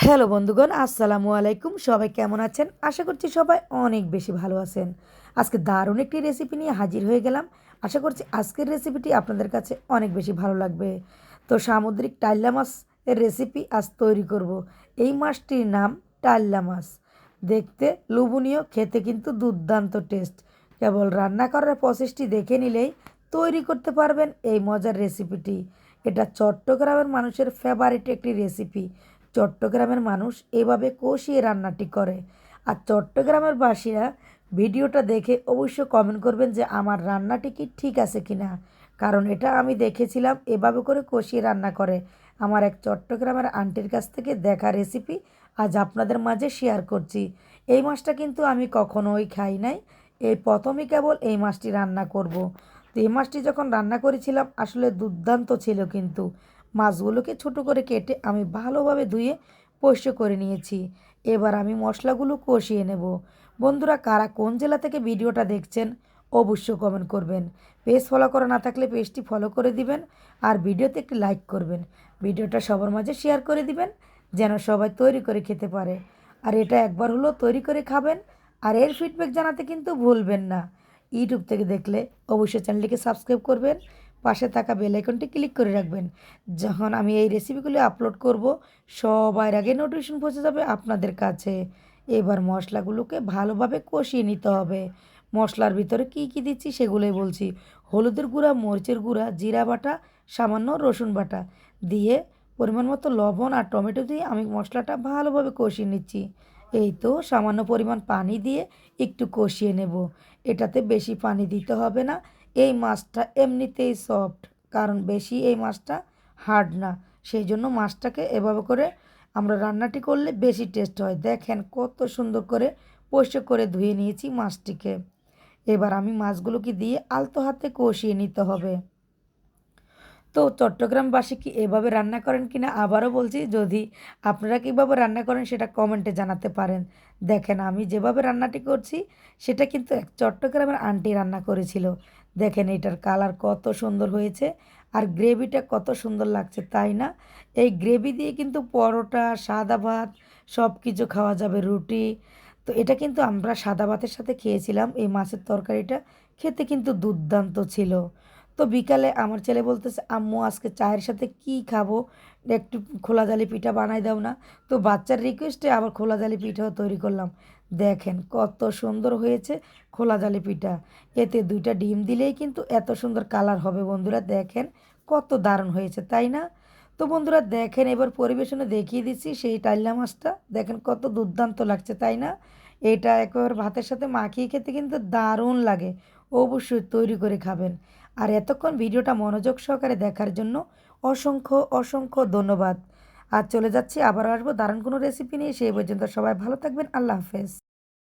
Hello বন্ধুগণ, আসসালামু আলাইকুম। সবাই কেমন আছেন? আশা করছি সবাই অনেক বেশি ভালো আছেন। আজকে দারুণ একটি রেসিপি নিয়ে হাজির হয়ে গেলাম। আশা করছি আজকের রেসিপিটি আপনাদের কাছে অনেক বেশি ভালো লাগবে। তো সামুদ্রিক টাইল্লা মাছের রেসিপি আজ তৈরি করব। এই মাছটির নাম টাইল্লা মাছ। দেখতে লোভনীয়, খেতে কিন্তু দুর্দান্ত টেস্ট কেবল রান্না করার প্রসেসটি দেখে নিলেই তৈরি করতে পারবেন এই মজার রেসিপিটি এটা চট্টগ্রামের মানুষের ফেভারিট একটি রেসিপি চট্টগ্রামের মানুষ এভাবে কষিয়ে রান্নাটি করে। আর চট্টগ্রামের বাসীরা ভিডিওটা দেখে অবশ্য কমেন্ট করবেন যে, আমার রান্নাটি কি ঠিক আছে কি না কারণ এটা আমি দেখেছিলাম এভাবে করে কষিয়ে রান্না করে। আমার এক চট্টগ্রামের আন্টির কাছ থেকে দেখা রেসিপি আজ আপনাদের মাঝে শেয়ার করছি। এই মাছটা কিন্তু আমি কখনোই খাই নাই। এই প্রথমই কেবল এই মাছটি রান্না করব। তো এই মাছটি যখন রান্না করেছিলাম, আসলে দুর্দান্ত ছিল কিন্তু। মাছগুলোকে ছোট করে কেটে আমি ভালোভাবে ধুয়ে পোষ্য করে নিয়েছি। এবার আমি মশলাগুলো কষিয়ে নেব। বন্ধুরা, কারা কোন জেলা থেকে ভিডিওটা দেখছেন, অবশ্যই কমেন্ট করবেন। পেজ ফলো করা না থাকলে পেজটি ফলো করে দিবেন আর ভিডিওতে একটি লাইক করবেন। ভিডিওটা সবার মাঝে শেয়ার করে দিবেন, যেন সবাই তৈরি করে খেতে পারে। আর এটা একবার হলো তৈরি করে খাবেন আর এর ফিডব্যাক জানাতে কিন্তু ভুলবেন না। ইউটিউব থেকে দেখলে অবশ্যই চ্যানেলটিকে সাবস্ক্রাইব করবেন পাশে থাকা বেল আইকনটি ক্লিক করে রাখবেন। যখন আমি এই রেসিপিগুলি আপলোড করব, সবার আগে নোটিফিকেশন পৌঁছে যাবে আপনাদের কাছে। এবার মশলাগুলোকে ভালোভাবে কষিয়ে নিতে হবে। মশলার ভিতরে কি কি দিচ্ছি সেগুলোই বলছি। হলুদের গুঁড়া, মরিচের গুঁড়া, জিরা বাটা, সামান্য রসুন বাটা। দিয়ে পরিমাণ মতো লবণ আর টমেটো দিয়ে আমি মশলাটা ভালোভাবে কষিয়ে নিচ্ছি। এই তো সামান্য পরিমাণ পানি দিয়ে একটু কষিয়ে নেব। এটাতে বেশি পানি দিতে হবে না। এই মাছটা এমনিতেই সফট কারণ বেশি এই মাছটা হার্ড না। সেই জন্য মাছটাকে এভাবে করে আমরা রান্নাটি করলে বেশি টেস্ট হয়। দেখেন কত সুন্দর করে পোষ্য করে ধুয়ে নিয়েছি মাছটিকে। এবার আমি মাছগুলোকে দিয়ে আলতো হাতে কষিয়ে নিতে হবে। তো চট্টগ্রামবাসী কি এভাবে রান্না করেন কি না আবারও বলছি, যদি আপনারা কীভাবে রান্না করেন সেটা কমেন্টে জানাতে পারেন। দেখেন আমি যেভাবে রান্নাটি করছি, সেটা কিন্তু এক চট্টগ্রামের আন্টি রান্না করেছিল। দেখেন এটার কালার কত সুন্দর হয়েছে আর গ্রেভিটা কত সুন্দর লাগছে, তাই না? এই গ্রেভি দিয়ে কিন্তু পরোটা, সাদা ভাত সব কিছু খাওয়া যাবে, রুটি। তো এটা কিন্তু আমরা সাদা ভাতের সাথে খেয়েছিলাম, এই মাছের তরকারিটা। খেতে কিন্তু দুর্দান্ত ছিল। তো বিকালে আমার ছেলে বলতেছে, আম্মু, আজকে চায়ের সাথে কি খাব? একটু খোলা জালি পিঠা বানাই দাও না। তো বাচ্চার রিকোয়েস্টে আবার খোলা জালি পিঠাও তৈরি করলাম। দেখেন কত সুন্দর হয়েছে খোলা জালি পিঠা। এতে দুইটা ডিম দিলেই কিন্তু এত সুন্দর কালার হবে বন্ধুরা, দেখেন কত দারুণ হয়েছে, তাই না? তো বন্ধুরা, দেখেন এবার পরিবেশনে দেখিয়ে দিচ্ছি সেই টাইলা মাছটা। দেখেন কত দুর্দান্ত লাগছে, তাই না? এটা একবার ভাতের সাথে মাখিয়ে খেতে কিন্তু দারুণ লাগে। অবশ্যই তৈরি করে খাবেন। আর এতক্ষণ ভিডিওটা মনোযোগ সহকারে দেখার জন্য অসংখ্য অসংখ্য ধন্যবাদ। আর চলে যাচ্ছি আবার আসব দারুণ কোনো রেসিপি নিয়ে। সেই পর্যন্ত সবাই ভালো থাকবেন, আল্লাহ হাফেজ।